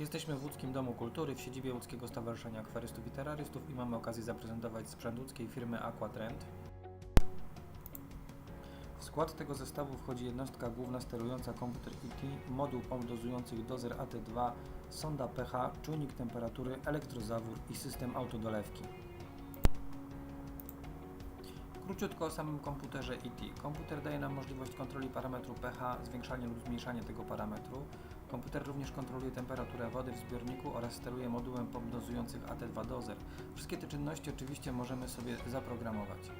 Jesteśmy w Łódzkim Domu Kultury w siedzibie Łódzkiego Stowarzyszenia Akwarystów i Terrorystów i mamy okazję zaprezentować sprzęt łódzkiej firmy Aquatrend. W skład tego zestawu wchodzi jednostka główna sterująca komputer IT, moduł pomp dozujących dozer AT2, sonda pH, czujnik temperatury, elektrozawór i system autodolewki. Króciutko o samym komputerze IT. Komputer daje nam możliwość kontroli parametru pH, zwiększania lub zmniejszania tego parametru. Komputer również kontroluje temperaturę wody w zbiorniku oraz steruje modułem pomp dozujących AT2 dozer. Wszystkie te czynności oczywiście możemy sobie zaprogramować.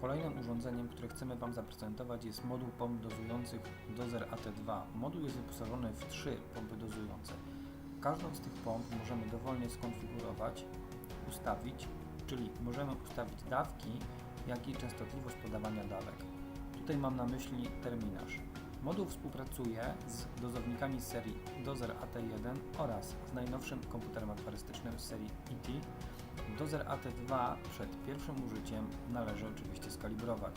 Kolejnym urządzeniem, które chcemy Wam zaprezentować jest moduł pomp dozujących dozer AT2. Moduł jest wyposażony w trzy pompy dozujące. Każdą z tych pomp możemy dowolnie skonfigurować, ustawić, czyli możemy ustawić dawki, jak i częstotliwość podawania dawek. Tutaj mam na myśli terminarz. Moduł współpracuje z dozownikami z serii Dozer AT1 oraz z najnowszym komputerem akwarystycznym z serii ET Dozer AT2 przed pierwszym użyciem należy oczywiście skalibrować.